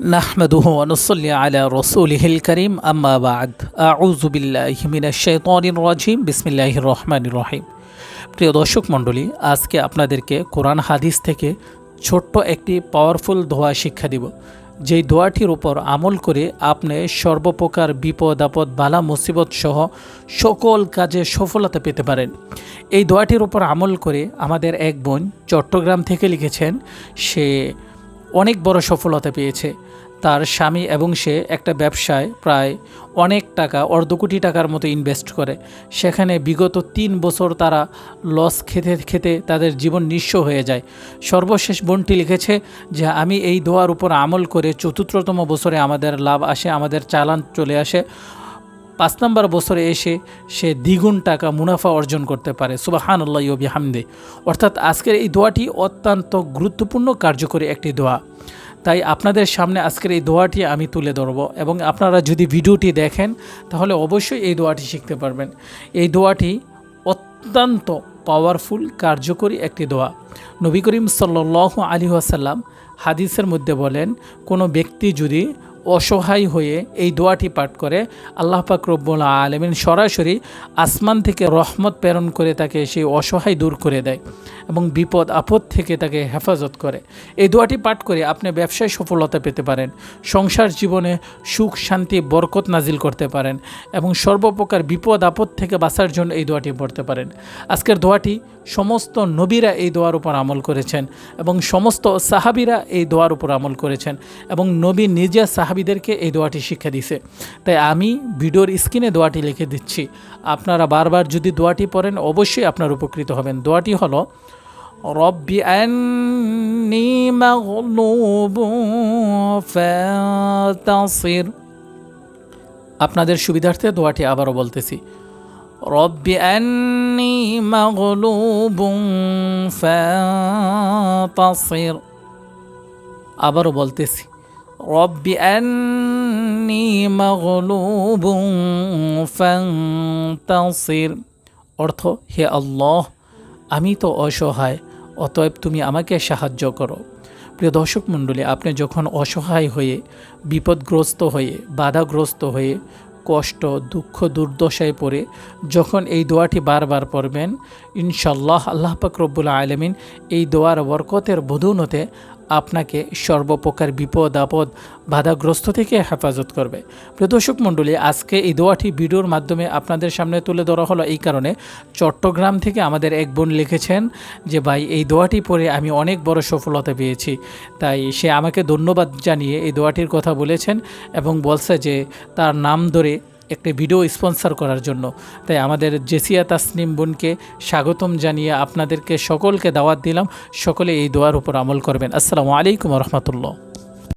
নাহমাদুহু অনুসল্লি আলা রসুলহিল করিম আম্মাবাদ আউজুবিল্লাহমিনাশন রাজিম বিসমিল্লাহ রহমান রহিম প্রিয় দর্শক মণ্ডলী, আজকে আপনাদেরকে কোরআন হাদিস থেকে ছোট্ট একটি পাওয়ারফুল ধোয়া শিক্ষা দিব। যেই দোয়াটির উপর আমল করে আপনি সর্বপ্রকার বিপদ, আপদ, বালা, মুসিবত সহ সকল কাজে সফলতা পেতে পারেন। এই দোয়াটির উপর আমল করে আমাদের এক বোন চট্টগ্রাম থেকে লিখেছেন, সে অনেক বড় সফলতা পেয়েছে। তার স্বামী এবং সে একটা ব্যবসায় প্রায় অনেক টাকা, অর্ধ কোটি টাকার মতো ইনভেস্ট করে। সেখানে বিগত তিন বছর তারা লস খেতে খেতে তাদের জীবন নিঃস্ব হয়ে যায়। সর্বশেষ বোনটি লিখেছে যে, আমি এই দোয়ার উপর আমল করে চতুর্থতম বছরে আমাদের লাভ আসে, আমাদের চালান চলে আসে। পাঁচ নম্বর বছরে এসে সে দ্বিগুণ টাকা মুনাফা অর্জন করতে পারে। সুবাহান আল্লাহবি হামদে অর্থাৎ আজকের এই দোয়াটি অত্যন্ত গুরুত্বপূর্ণ, কার্যকরী একটি দোয়া। তাই আপনাদের সামনে আজকের এই দোয়াটি আমি তুলে ধরব এবং আপনারা যদি ভিডিওটি দেখেন, তাহলে অবশ্যই এই দোয়াটি শিখতে পারবেন। এই দোয়াটি অত্যন্ত পাওয়ারফুল কার্যকরী একটি দোয়া। নবী করিম সাল্ল আলী আসাল্লাম হাদিসের মধ্যে বলেন, কোনো ব্যক্তি যদি অসহায় হয়ে এই দোয়াটি পাঠ করে আল্লাহ পাক রব্বুল আলমিন সরাসরি আসমান থেকে রহমত প্রেরণ করে তাকে সেই অসহায় দূর করে দেয় এবং বিপদ, আপদ থেকে তাকে হেফাজত করে। এই দোয়াটি পাঠ করে আপনি ব্যবসায় সফলতা পেতে পারেন, সংসার জীবনে সুখ, শান্তি, বরকত নাজিল করতে পারেন এবং সর্বপ্রকার বিপদ, আপদ থেকে বাঁচার জন্য এই দোয়াটি পড়তে পারেন। আজকের দোয়াটি সমস্ত নবীরা এই দোয়ার উপর আমল করেছেন এবং সমস্ত সাহাবিরা এই দোয়ার উপর আমল করেছেন এবং নবী নিজে সাহাবিদেরকে এই দোয়াটি শিক্ষা দিছে। তাই আমি ভিডিওর স্ক্রিনে দোয়াটি লিখে দিচ্ছি। আপনারা বারবার যদি দোয়াটি পড়েন, অবশ্যই আপনার উপকৃত হবেন। দোয়াটি হলো, রব্বি আপনাদের সুবিধার্থে দোয়াটি আবারও বলতেছি, রব্বি আন্নি মাগলুব ফাতাসির। আবারও বলতেছি রব্বি আন্নি মাগলুব ফাতাসির অর্থ, হে আল্লাহ, আমি তো অসহায়, অতএব তুমি আমাকে সাহায্য করো। প্রিয় দর্শক মণ্ডলী, আপনি যখন অসহায় হয়ে, বিপদগ্রস্ত হয়ে, বাধাগ্রস্ত হয়ে, কষ্ট, দুঃখ, দুর্দশায় পড়ে, যখন এই দোয়াটি বারবার পড়বেন ইনশাল্লাহ আল্লাহ পাক রব্বুল আলমিন এই দোয়ার বরকতের বধুনতে আপনাকে সর্বপ্রকার বিপদ, আপদ, বাধাগ্রস্ত থেকে হেফাজত করবে। প্রিয় দর্শক মণ্ডলী, আজকে এই দোয়াটি ভিডিওর মাধ্যমে আপনাদের সামনে তুলে ধরা হলো এই কারণে চট্টগ্রাম থেকে আমাদের এক বোন লিখেছেন যে, ভাই, এই দোয়াটি পড়ে আমি অনেক বড় সফলতা পেয়েছি। তাই সে আমাকে ধন্যবাদ জানিয়ে এই দোয়াটির কথা বলেছেন এবং বলছে যে, তার নাম ধরে একটি ভিডিও স্পন্সর করার জন্য। তাই আমাদের জেসিয়া তাসনিম বোনকে স্বাগতম জানিয়ে আপনাদেরকে সকলকে দাওয়াত দিলাম। সকলে এই দোয়ার উপর আমল করবেন। আসসালামু আলাইকুম রহমতুল্লাহ।